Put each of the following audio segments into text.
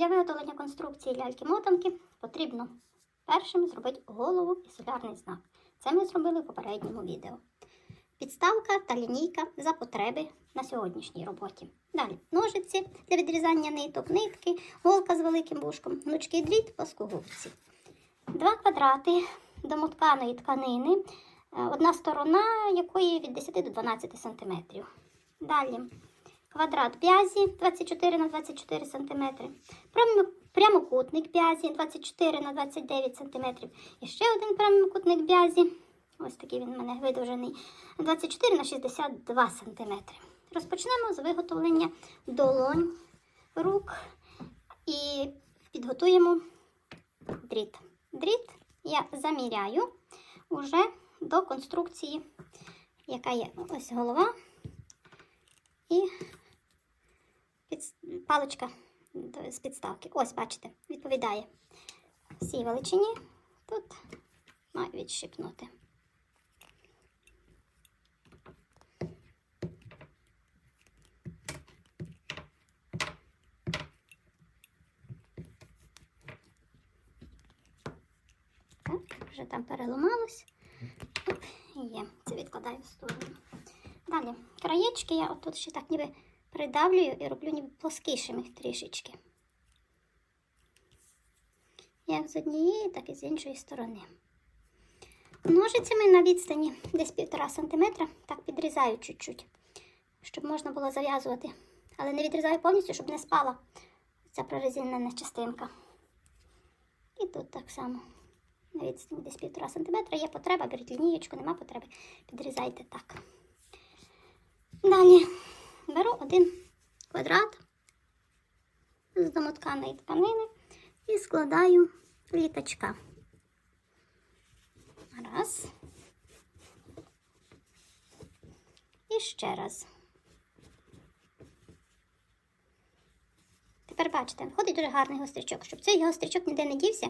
Для виготовлення конструкції ляльки-мотанки потрібно першим зробити голову і солярний знак. Це ми зробили в попередньому відео. Підставка та лінійка за потреби на сьогоднішній роботі. Далі ножиці для відрізання ниток, нитки, голка з великим вушком, гнучкий дріт, плоскогубці. Два квадрати домотканої тканини, е, одна сторона якої від 10 до 12 см. Далі квадрат бязі 24 на 24 см, прямокутник бязі 24 на 29 см. І ще один прямокутник бязі. Ось такий він у мене видовжений 24 на 62 см. Розпочнемо з виготовлення долонь рук і підготуємо дріт. Дріт я заміряю уже до конструкції, яка є ось голова і під, паличка з підставки. Ось, бачите, відповідає всій величині. Тут маю відщипнути. Так, вже там переламалось. Є. Це відкладаю в сторону. Далі, краєчки я отут ще так ніби придавлюю і роблю ніби плоскішими трішечки. Як з однієї, так і з іншої сторони. Ножицями на відстані десь 1,5 см так підрізаю чуть-чуть, щоб можна було зав'язувати. Але не відрізаю повністю, щоб не спала ця прорезинена частинка. І тут так само. На відстані десь 1,5 см. Є потреба, беріть лінієчку, нема потреби, підрізайте так. Далі беру один квадрат з домотканої тканини і складаю літочка. Раз. І ще раз. Тепер бачите, виходить дуже гарний гострячок. Щоб цей гострячок ніде не дівся,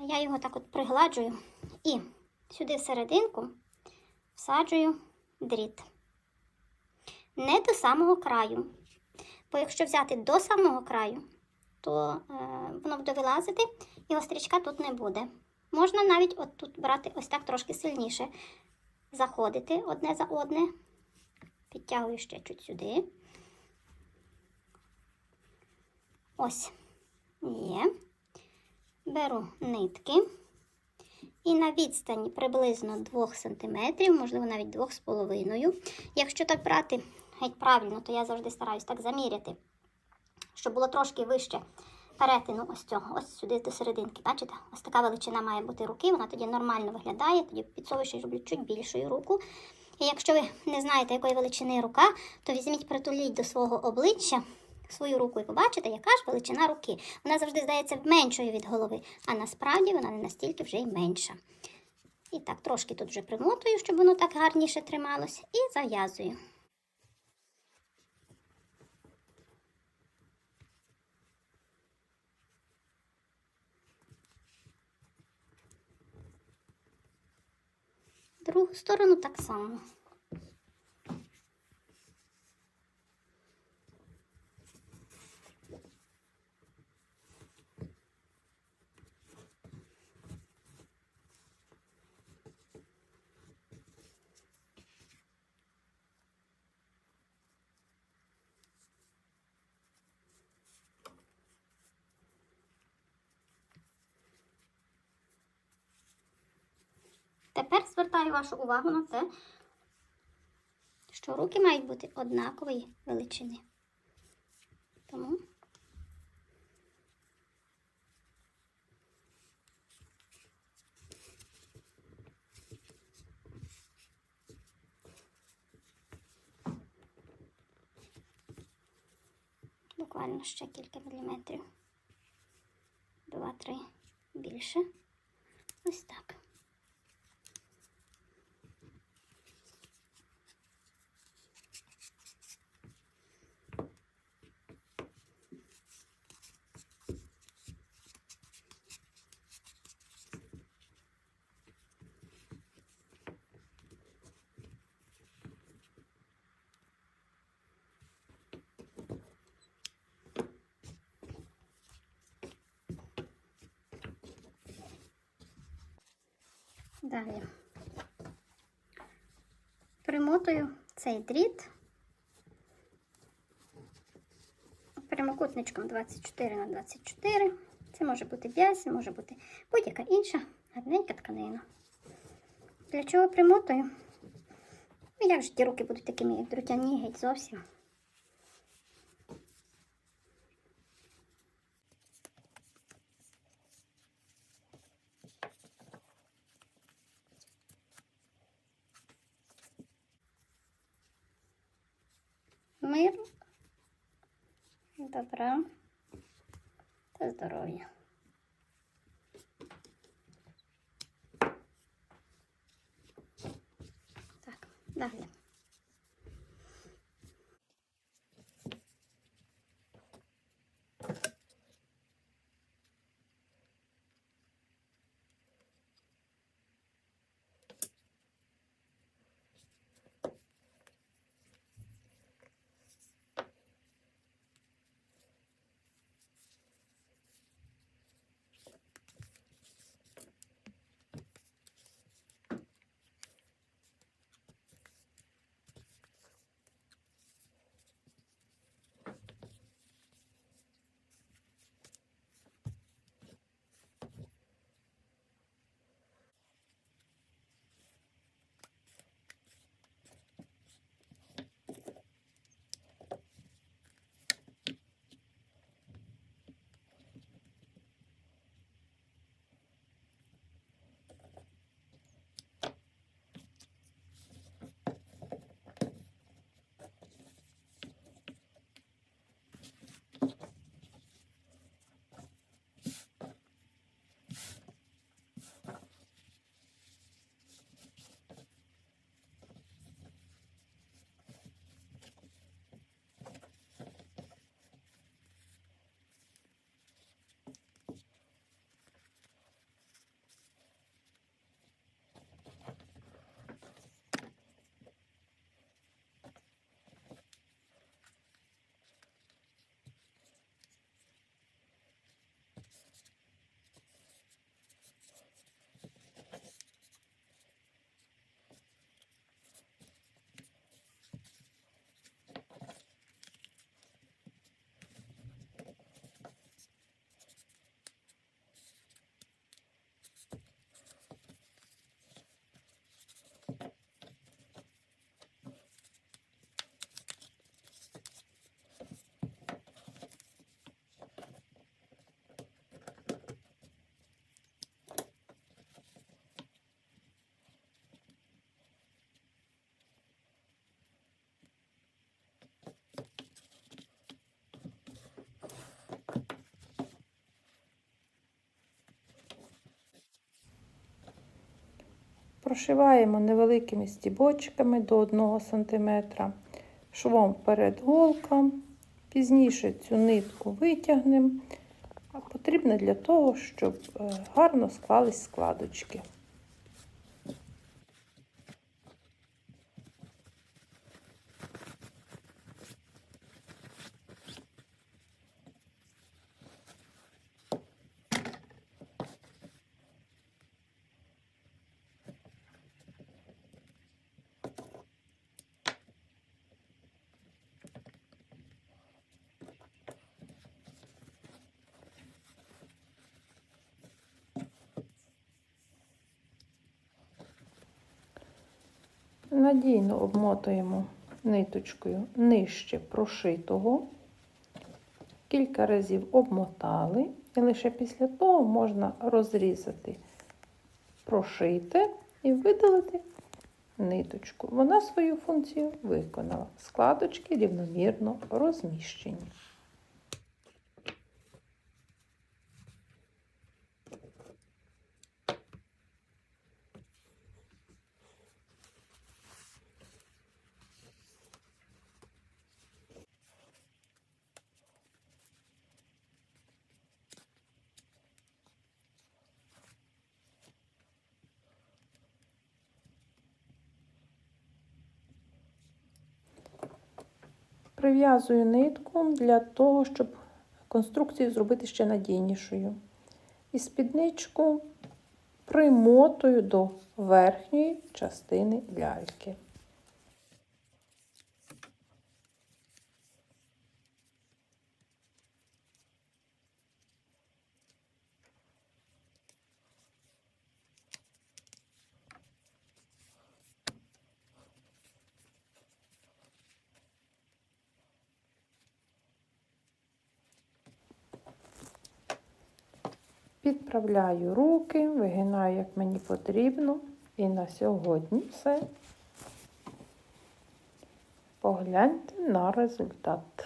я його так от пригладжую і сюди всерединку всаджую дріт. Не до самого краю. Бо якщо взяти до самого краю, то е, воно буде вилазити і гострячка тут не буде. Можна навіть от тут брати ось так трошки сильніше, заходити одне за одне. Підтягую ще чуть сюди. Ось є. Беру нитки і на відстані приблизно 2 см, можливо, навіть 2,5 Якщо так брати геть правильно, то я завжди стараюсь так заміряти, щоб було трошки вище перетину ось цього, ось сюди до серединки. Бачите? Ось така величина має бути руки, вона тоді нормально виглядає, тоді підсовуючи роблю чуть більшою руку. І якщо ви не знаєте, якої величини рука, то візьміть, притуліть до свого обличчя свою руку і побачите, яка ж величина руки. Вона завжди здається меншою від голови, а насправді вона не настільки вже й менша. І так, трошки тут вже примотую, щоб воно так гарніше трималось, і зав'язую. Другу сторону так само. Тепер звертаю вашу увагу на те, що руки мають бути однакової величини. Тому буквально ще кілька міліметрів. Два-три більше. Ось так. Далі примотую цей дріт прямокутничком 24 на 24. Це може бути бясі, може бути будь-яка інша гарненька тканина. Для чого примотую? Ну, як же ті руки будуть такими, як геть зовсім. Добра та здоров'я. Так, далі. Прошиваємо невеликими стібочками до 1 см, швом перед голком. Пізніше цю нитку витягнемо, а потрібно для того, щоб е, гарно склались складочки. Надійно обмотуємо ниточкою нижче прошитого. Кілька разів обмотали, і лише після того можна розрізати прошите і видалити ниточку. Вона свою функцію виконала. Складочки рівномірно розміщені. Прив'язую нитку для того, щоб конструкцію зробити ще надійнішою. І спідничку примотую до верхньої частини ляльки. Підправляю руки, вигинаю, як мені потрібно. І на сьогодні все. Погляньте на результат.